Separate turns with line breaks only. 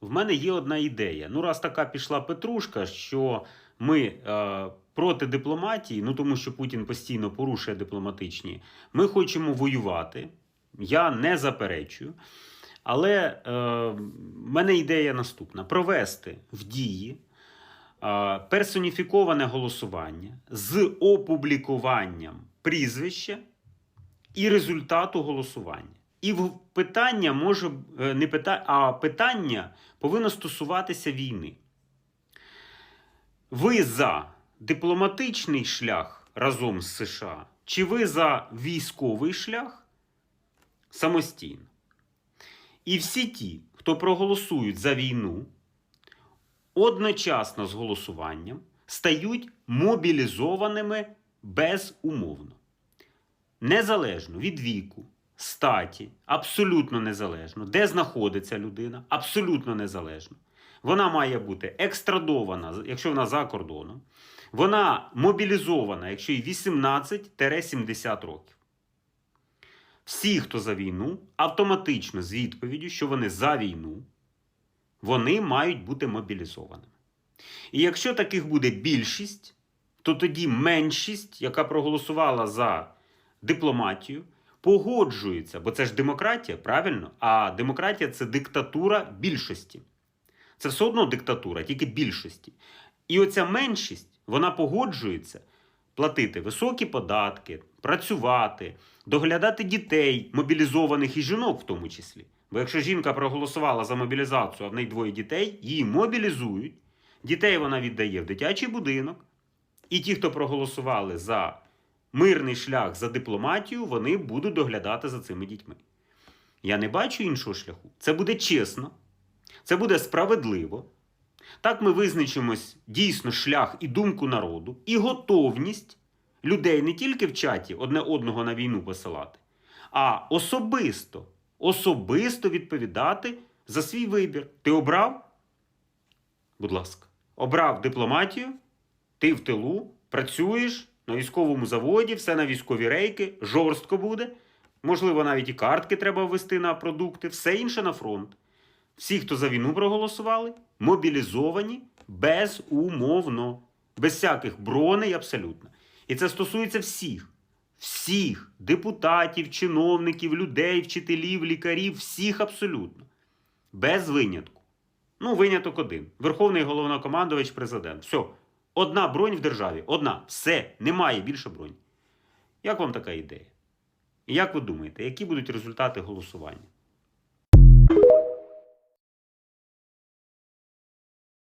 в мене є одна ідея. Ну, раз така пішла петрушка, що ми е, проти дипломатії, ну тому що Путін постійно порушує дипломатичні, ми хочемо воювати. Я не заперечую. Але е, мене ідея наступна: провести в дії е, персоніфіковане голосування з опублікуванням прізвища і результату голосування. І питання може е, не питання, а питання повинно стосуватися війни. Ви за дипломатичний шлях разом з США, чи ви за військовий шлях самостійно? І всі ті, хто проголосують за війну, одночасно з голосуванням стають мобілізованими безумовно. Незалежно від віку, статі, абсолютно незалежно, де знаходиться людина, абсолютно незалежно. Вона має бути екстрадована, якщо вона за кордоном. Вона мобілізована, якщо їй 18-70 років. Всі, хто за війну, автоматично з відповіддю, що вони за війну, вони мають бути мобілізованими. І якщо таких буде більшість, то тоді меншість, яка проголосувала за дипломатію, погоджується, бо це ж демократія, правильно? А демократія це диктатура більшості. Це все одно диктатура, тільки більшості. І оця меншість, вона погоджується платити високі податки, працювати, доглядати дітей, мобілізованих і жінок в тому числі. Бо якщо жінка проголосувала за мобілізацію, а в неї двоє дітей, її мобілізують, дітей вона віддає в дитячий будинок. І ті, хто проголосували за мирний шлях за дипломатію, вони будуть доглядати за цими дітьми. Я не бачу іншого шляху. Це буде чесно, це буде справедливо. Так ми визначимось дійсно шлях і думку народу, і готовність людей не тільки в чаті одне одного на війну посилати, а особисто, особисто відповідати за свій вибір. Ти обрав? Будь ласка, обрав дипломатію, ти в тилу, працюєш на військовому заводі, все на військові рейки, жорстко буде. Можливо, навіть і картки треба ввести на продукти, все інше на фронт. Всі, хто за війну проголосували, мобілізовані безумовно, без всяких броней абсолютно. І це стосується всіх, всіх депутатів, чиновників, людей, вчителів, лікарів, всіх абсолютно. Без винятку. Ну, виняток один. Верховний головнокомандувач, президент. Все. Одна бронь в державі. Одна. Все. Немає більше бронь. Як вам така ідея? І як ви думаєте, які будуть результати голосування?